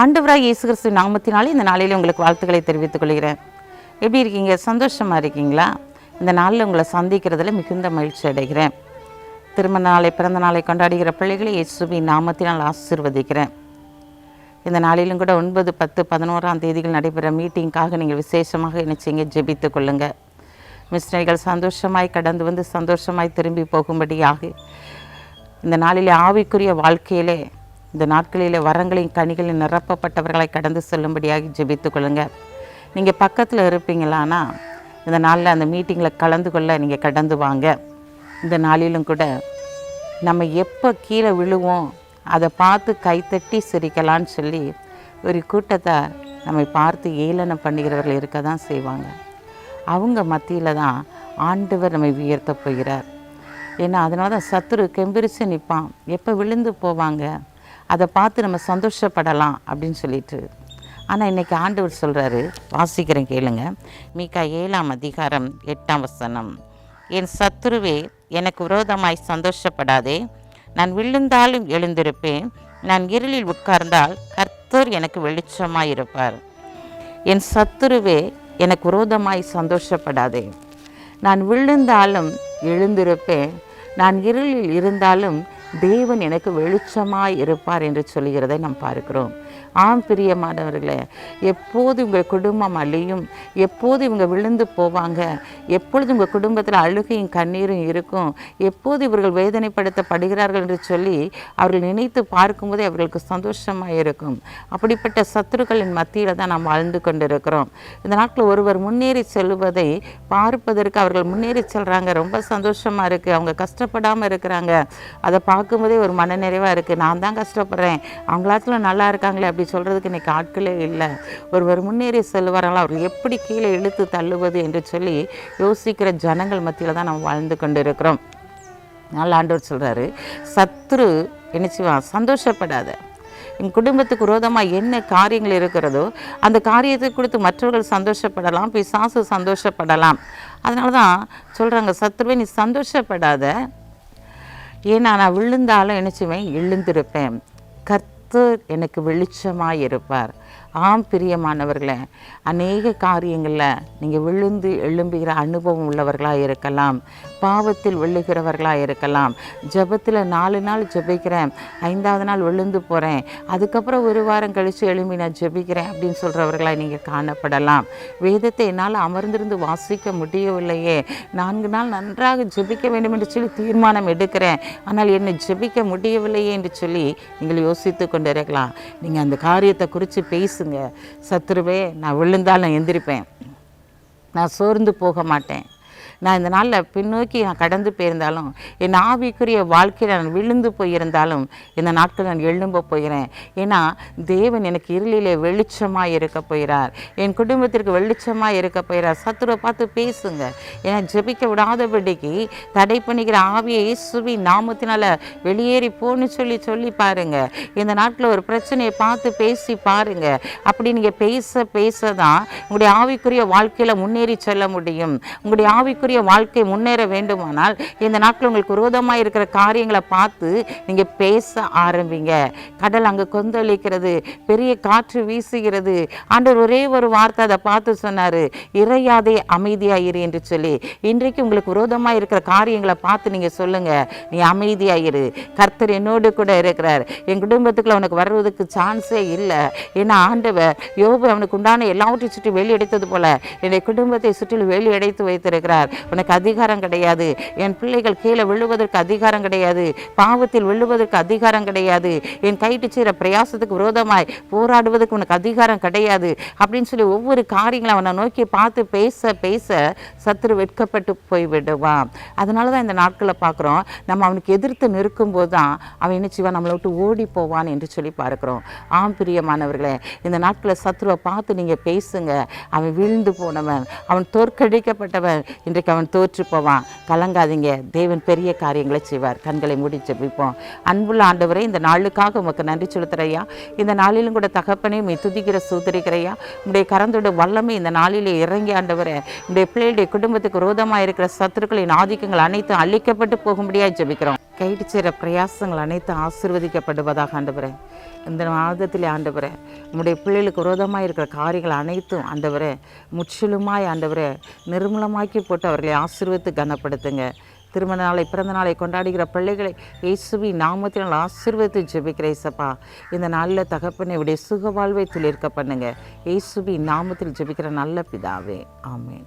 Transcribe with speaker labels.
Speaker 1: ஆண்டவராக இயேசு கிறிஸ்து நாமத்தினாலே இந்த நாளில் உங்களுக்கு வாழ்த்துக்களை தெரிவித்துக் கொள்கிறேன். எப்படி இருக்கீங்க? சந்தோஷமாக இருக்கீங்களா? இந்த நாளில் உங்களை சந்திக்கிறதுல மிகுந்த மகிழ்ச்சி அடைகிறேன். திருமண நாளை பிறந்த நாளை கொண்டாடுகிற பிள்ளைகளை இயேசுவின் நாமத்தினால் ஆசீர்வதிக்கிறேன். இந்த நாளிலும் கூட ஒன்பது பத்து பதினோராம் தேதிகள் நடைபெற மீட்டிங்காக நீங்கள் விசேஷமாக நினைச்சிங்க ஜெபித்து கொள்ளுங்கள் மிஸ்டர்கள் சந்தோஷமாய் கடந்து வந்து சந்தோஷமாய் திரும்பி போகும்படியாக இந்த நாளிலே ஆவிக்குரிய வாழ்க்கையிலே இந்த நாட்களில் வரங்களின் கனிகளில் நிரப்பப்பட்டவர்களை கடந்து செல்லும்படியாக ஜெபித்து கொள்ளுங்க. நீங்கள் பக்கத்தில் இருப்பீங்களானா இந்த நாளில் அந்த மீட்டிங்கில் கலந்து கொள்ள நீங்கள் கடந்து வாங்க. இந்த நாளிலும் கூட நம்ம எப்போ கீழே விழுவோம் அதை பார்த்து கைத்தட்டி சிரிக்கலான்னு சொல்லி ஒரு கூட்டத்தை நம்மை பார்த்து ஏளனம் பண்ணுகிறவர்கள் இருக்க தான் செய்வாங்க. அவங்க மத்தியில் தான் ஆண்டவர் நம்மை உயர்த்த போகிறார். ஏன்னா அதனால தான் சத்துரு கெம்பிரிச்சு நிற்பான் எப்போ விழுந்து போவாங்க? அதை பார்த்து நம்ம சந்தோஷப்படலாம் அப்படின்னு சொல்லிட்டு. ஆனால் இன்றைக்கி ஆண்டவர் சொல்கிறாரு வாசிக்கிறேன் கேளுங்க. மீக்கா ஏழாம் அதிகாரம் எட்டாம் வசனம். என் சத்துருவே எனக்கு விரோதமாய் சந்தோஷப்படாதே. நான் விழுந்தாலும் எழுந்திருப்பேன். நான் இருளில் உட்கார்ந்தால் கர்த்தர் எனக்கு வெளிச்சமாக இருப்பார் என் சத்துருவே எனக்கு விரோதமாய் சந்தோஷப்படாதே. நான் விழுந்தாலும் எழுந்திருப்பேன். நான் இருளில் இருந்தாலும் தேவன் எனக்கு வெளிச்சமாய் இருப்பார் என்று சொல்கிறதை நாம் பார்க்கிறோம். ஆம் பிரியமானவர்களே எப்போது உங்கள் குடும்பம் அழியும் எப்போது இவங்க விழுந்து போவாங்க எப்பொழுது உங்கள் குடும்பத்தில் அழுகையும் கண்ணீரும் இருக்கும் எப்போது இவர்கள் வேதனைப்படுத்தப்படுகிறார்கள் என்று சொல்லி அவர்கள் நினைத்து பார்க்கும்போதே அவர்களுக்கு சந்தோஷமாக இருக்கும். அப்படிப்பட்ட சத்துருக்களின் மத்தியில் தான் நாம் வாழ்ந்து கொண்டிருக்கிறோம். இந்த நாட்டில் ஒருவர் முன்னேறி செல்வதை பார்ப்பதற்கு அவர்கள் முன்னேறி செல்கிறாங்க ரொம்ப சந்தோஷமாக இருக்குது அவங்க கஷ்டப்படாமல் இருக்கிறாங்க. அதை பார்க்கும்போதே ஒரு மனநிறைவாக இருக்குது நான் தான் கஷ்டப்படுறேன். அவங்களாச்சும் நல்லா இருக்காங்களே அப்படி சொல்கிறதுக்கு இன்றைக்கி ஆட்களே இல்லை. ஒருவர் முன்னேறி செல்வார்களா அவர் எப்படி கீழே இழுத்து தள்ளுவது என்று சொல்லி யோசிக்கிற ஜனங்கள் மத்தியில் தான் நம்ம வாழ்ந்து கொண்டு இருக்கிறோம் நல்ல ஆண்டவர் சொல்கிறாரு சத்ரு என்ன சந்தோஷப்படாத. என் குடும்பத்துக்கு விரோதமாக என்ன காரியங்கள் இருக்கிறதோ அந்த காரியத்தை கொடுத்து மற்றவர்கள் சந்தோஷப்படலாம் பிசாசு சந்தோஷப்படலாம். அதனால தான் சொல்கிறாங்க சத்ருவே நீ சந்தோஷப்படாத. ஏன்னா நான் விழுந்தாலும் என்ன எழுந்திருப்பேன் கர்த்த கர்த்தர் எனக்கு வெளிச்சமாக இருப்பார் ஆம் பிரியமானவர்களே அநேக காரியங்களில் நீங்கள் விழுந்து எழும்புகிற அனுபவம் உள்ளவர்களாக இருக்கலாம் பாவத்தில் விழுகிறவர்களாக இருக்கலாம். ஜெபத்தில் நாலு நாள் ஜெபிக்கிறேன் ஐந்தாவது நாள் விழுந்து போகிறேன் அதுக்கப்புறம் ஒரு வாரம் கழித்து எழும்பி நான் ஜெபிக்கிறேன் அப்படின்னு சொல்கிறவர்களாக நீங்கள் காணப்படலாம். வேதத்தை என்னால் அமர்ந்திருந்து வாசிக்க முடியவில்லையே. நான்கு நாள் நன்றாக ஜெபிக்க வேண்டும் என்று சொல்லி தீர்மானம் எடுக்கிறேன். ஆனால் என்னை ஜெபிக்க முடியவில்லையே என்று சொல்லி நீங்கள் யோசித்து கொண்டிருக்கலாம். நீங்கள் அந்த காரியத்தை குறித்து பேசி பேசுங்க. சத்துருவே நான் விழுந்தால் நான் எந்திரிப்பேன். நான் சோர்ந்து போக மாட்டேன். நான் இந்த நாளில் பின்னோக்கி நான் கடந்து போயிருந்தாலும் என் ஆவிக்குரிய வாழ்க்கையில் நான் விழுந்து போயிருந்தாலும் இந்த நாட்கள் நான் எழும்ப போகிறேன். ஏன்னா தேவன் எனக்கு இருளிலே வெளிச்சமாக இருக்க போகிறார். என் குடும்பத்திற்கு வெளிச்சமாக இருக்க போகிறார். சத்துருவை பார்த்து பேசுங்க. ஏன்னா ஜெபிக்க விடாதபடிக்கு தடை பண்ணிக்கிற ஆவியை இயேசுவி நாமத்தினால வெளியேறி போன்னு சொல்லி சொல்லி பாருங்க. இந்த நாட்டில் ஒரு பிரச்சனையை பார்த்து பேசி பாருங்க. அப்படி நீங்கள் பேச பேச தான் உங்களுடைய ஆவிக்குரிய வாழ்க்கையில் முன்னேறி செல்ல முடியும். உங்களுடைய ஆவிக்குரிய வாழ்க்கை முன்னேற வேண்டுமானால் இந்த நாட்கள் உங்களுக்கு விரோதமாக இருக்கிற காரியங்களை பார்த்து நீங்கள் பேச ஆரம்பிங்க. கடல் அங்கே கொந்தளிக்கிறது பெரிய காற்று வீசுகிறது. ஆண்டவர் ஒரே ஒரு வார்த்தை அதை பார்த்து சொன்னார் இறையாதே அமைதியாயிரு என்று சொல்லி. இன்றைக்கு உங்களுக்கு விரோதமாக இருக்கிற காரியங்களை பார்த்து நீங்கள் சொல்லுங்கள் நீ அமைதியாயிரு. கர்த்தர் என்னோடு கூட இருக்கிறார். என் குடும்பத்துக்குள்ள அவனுக்கு வர்றதுக்கு சான்ஸே இல்லை. ஏன்னா ஆண்டவர் யோபு அவனுக்கு உண்டான எல்லாவற்றையும் சுற்றி வெளியடைத்தது போல என்னுடைய குடும்பத்தை சுற்றிலும் வெளியடைத்து வைத்திருக்கிறார். உனக்கு அதிகாரம் கிடையாது. என் பிள்ளைகள் கீழே விழுவதற்கு அதிகாரம் கிடையாது. பாவத்தில் விழுவதற்கு அதிகாரம் கிடையாது. என் கைட்டு செய்கிற பிரயாசத்துக்கு விரோதமாய் போராடுவதற்கு உனக்கு அதிகாரம் கிடையாது. அப்படின்னு சொல்லி ஒவ்வொரு காரியங்களும் அவனை நோக்கி பார்த்து பேச பேச சத்துரு வெட்கப்பட்டு போய் விடுவான் அதனால தான் இந்த நாட்களில் பார்க்குறோம். நம்ம அவனுக்கு எதிர்த்து நிற்கும்போது தான் அவன் என்ன செய்வான்? நம்மளை விட்டு ஓடி போவான் என்று சொல்லி பார்க்குறோம். ஆம் பிரியமானவர்களே இந்த நாட்களில் சத்ருவை பார்த்து நீங்கள் பேசுங்க. அவன் விழுந்து போனவன் அவன் தோற்கடிக்கப்பட்டவன். இன்றைக்கு அவன் தோற்று போவான். கலங்காதீங்க. தேவன் பெரிய காரியங்களை செய்வார். கண்களை மூடி ஜெபிப்போம். அன்புள்ள ஆண்டவரே இந்த நாளுக்காக உமக்கு நன்றி செலுத்துறையா இந்த நாளிலும் கூட தகப்பனையும் உண்மை துதிக்கிற சூதரிக்கிறையா உடைய கரந்தோட வல்லமை இந்த நாளிலே இறங்கி ஆண்டவரே. உடைய பிள்ளையுடைய குடும்பத்துக்கு ரோதமாக இருக்கிற சத்துருக்களின் ஆதிக்கங்கள் அனைத்தும் அழிக்கப்பட்டு போகும்படியாக ஜெபிக்கிறோம். கைட்டு செய்கிற பிரயாசங்கள் அனைத்தும் ஆசீர்வதிக்கப்படுவதாக ஆண்டவரே. இந்த மாதத்தில் ஆண்டவரே உம்முடைய பிள்ளைகளுக்கு விரோதமாக இருக்கிற காரியங்கள் அனைத்தும் ஆண்டவரே முற்றிலுமாய் ஆண்டவரே நிர்மூலமாக்கி போட்டு அவர்களை ஆசீர்வதித்து கனப்படுத்துங்க. திருமண நாளை பிறந்த நாளை கொண்டாடுகிற பிள்ளைகளை இயேசுவி நாமத்தினால் ஆசீர்வதித்து ஜெபிக்கிற இசப்பா இந்த நாளில் தகப்பனை உடைய சுக வாழ்வை துளிர்க்க பண்ணுங்க. இயேசுவி நாமத்தில் ஜெபிக்கிற நல்ல பிதாவே. ஆமேன்.